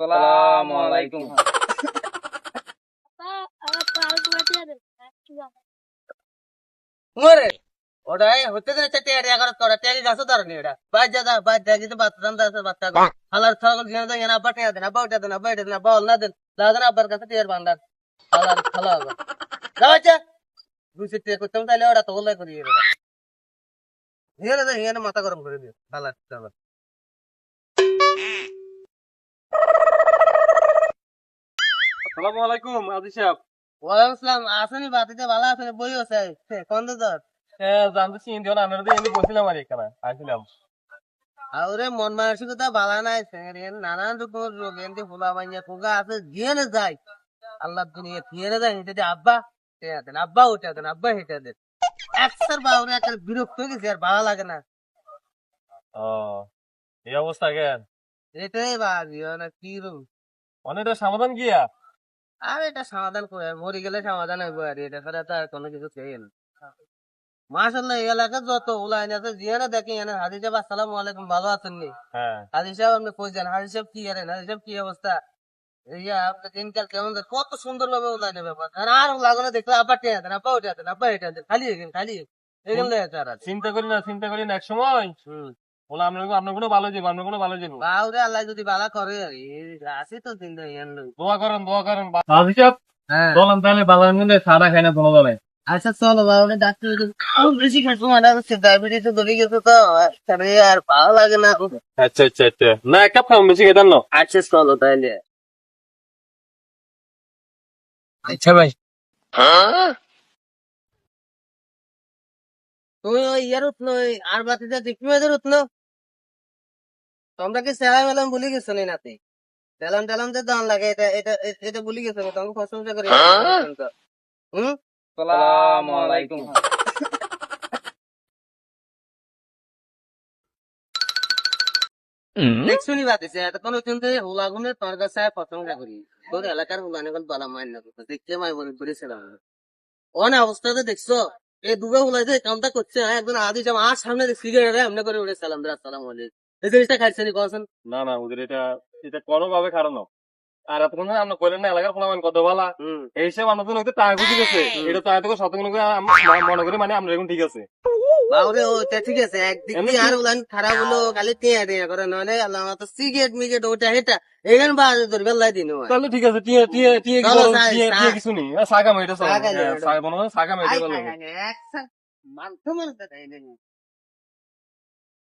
সালাম আলাইকুম মরে ওটা হতে গেলে চারটে এড়িয়া করে তোরা টেরি গাছ ধরনি এটা বাইর যা বাইর যা কিন্তু বাচ্চা দাম দাস বাচ্চা হালার ছাগল জিনা দেন না বাটে দেন না বাউটা দেন না বাইটা দেন না বল না দেন দাদা আব্বার কাছে টিয়ার বান্দার হালার খালা হবে যা বাচ্চা দুই টিয়া করতাম তাহলে ওটা তো ওলাই করি এটা হিয়ারে দে হিয়ারে মাথা গরম করে দিও হালার ছাগল সালাম আলাইকুম আজি সাহেব। ওয়ালাইকুম আসসালাম। আসেনি বাতিতে ভালো আছে বই আছে। কোন দর জানতে চিনি দিও না আমরা তো এমনি বসছিলাম আর এখানে আসছিলাম আরে মন মানসিকতা ভালো নাই নানান রোগ এমনি ফুলা বানিয়ে ফুগা আছে যায় আল্লাহ দুনিয়া যায় হেঁটে আব্বা আব্বা উঠে দেন আব্বা হেঁটে দেন একসার বাবুরে একটা বিরক্ত হয়ে গেছে আর ভালো লাগে না। ও এই অবস্থা কেন? এটাই বা জীবন আর কি রূপ অনেকটা সমাধান গিয়া আর এটা সমাধান করে মরে গেলে সমাধান হইব আর এটা ছাড়া তো আর কোনো কিছু খেয়ে না। এই এলাকা যত উলাইন আছে জিয়ানে দেখি এনে। হাজি সাহেব আসসালামু আলাইকুম ভালো আছেন নি? হ্যাঁ। হাজি সাহেব আপনি কই যান? হাজি সাহেব কি আরেন হাজি সাহেব কি অবস্থা? ইয়া আপনার দিনকাল কেমন কত সুন্দর ভাবে উলাইনে ব্যাপার। আর আর দেখলে আব্বা টেয়া দেন দেন আব্বা এটা দেন খালি খালি আছে চিন্তা করি না চিন্তা করি না এক সময়। বলে আপনার আপনার কোনো ভালো যাব আপনার কোনো ভালো যাব বাউরে আল্লাহ যদি বালা করে আর আছে তো লই। দোয়া করেন দোয়া করেন। আজি সাহেব হ্যাঁ। বলেন তাহলে বালার মধ্যে সাদা খাই না দোনো দলে? আচ্ছা চলো বাউরে ডাক্তার বেশি খাচ্ছ মানে হচ্ছে ডায়াবেটিস ধরে গেছে তো আরে আর ভালো লাগে না আচ্ছা আচ্ছা আচ্ছা। না এক কাপ খাম বেশি খেতেন না। আচ্ছা চলো তাইলে আচ্ছা ভাই। তুমি ওই ইয়ার উঠল আর বাতিতে দেখি মেয়েদের উঠল। তোমরা কি সেরা মেলাম ভুলে গেছো নি নাতে? তেলাম টেলাম যে দাম লাগে এটা এটা এটা ভুলে গেছো নি? তোমাকে প্রশংসা করি। হুম? সালাম আলাইকুম। দেখছ নি বাতিছে এতক্ষণ কিন্তু হুলাগুনে তোর কাছে প্রশংসা করি। তোর এলাকার হুলানে কোন বালা মাইন না করতে দেখতে মাই করেছিলাম অন দেখছ এই দুটো হুলাই যে কামটা করছে হ্যাঁ, একজন আদি জামা আর সামনে সিগারেট এমনি করে উঠে সালাম দিলাম সালাম আলাইকুম। এই জিনিসটা খাইছে নি না না ওদের এটা এটা কোনো ভাবে কারণ আর এতক্ষণ আমরা কইলেন না এলাকার ফলামান কত ভালা। এই হিসাবে আমরা তো টাকা বুঝে গেছে। এটা তো এতক্ষণ শতগুণ মনে করি মানে আমরা এখন ঠিক আছে। বাবুরে ওটা ঠিক আছে একদিক দিয়ে আর উলান খারাপ হলো খালি টিয়া টিয়া করে নয় আল্লাহ তো সিগারেট মিগেট ওটা হেটা। এখানে বাজে তোর বেলায় দিন তাহলে ঠিক আছে টিয়ে টিয়ে টিয়ে টিয়ে টিয়ে কিছু নেই। সাগা মেয়েটা সাগা সাগা মেয়েটা মানতে মানতে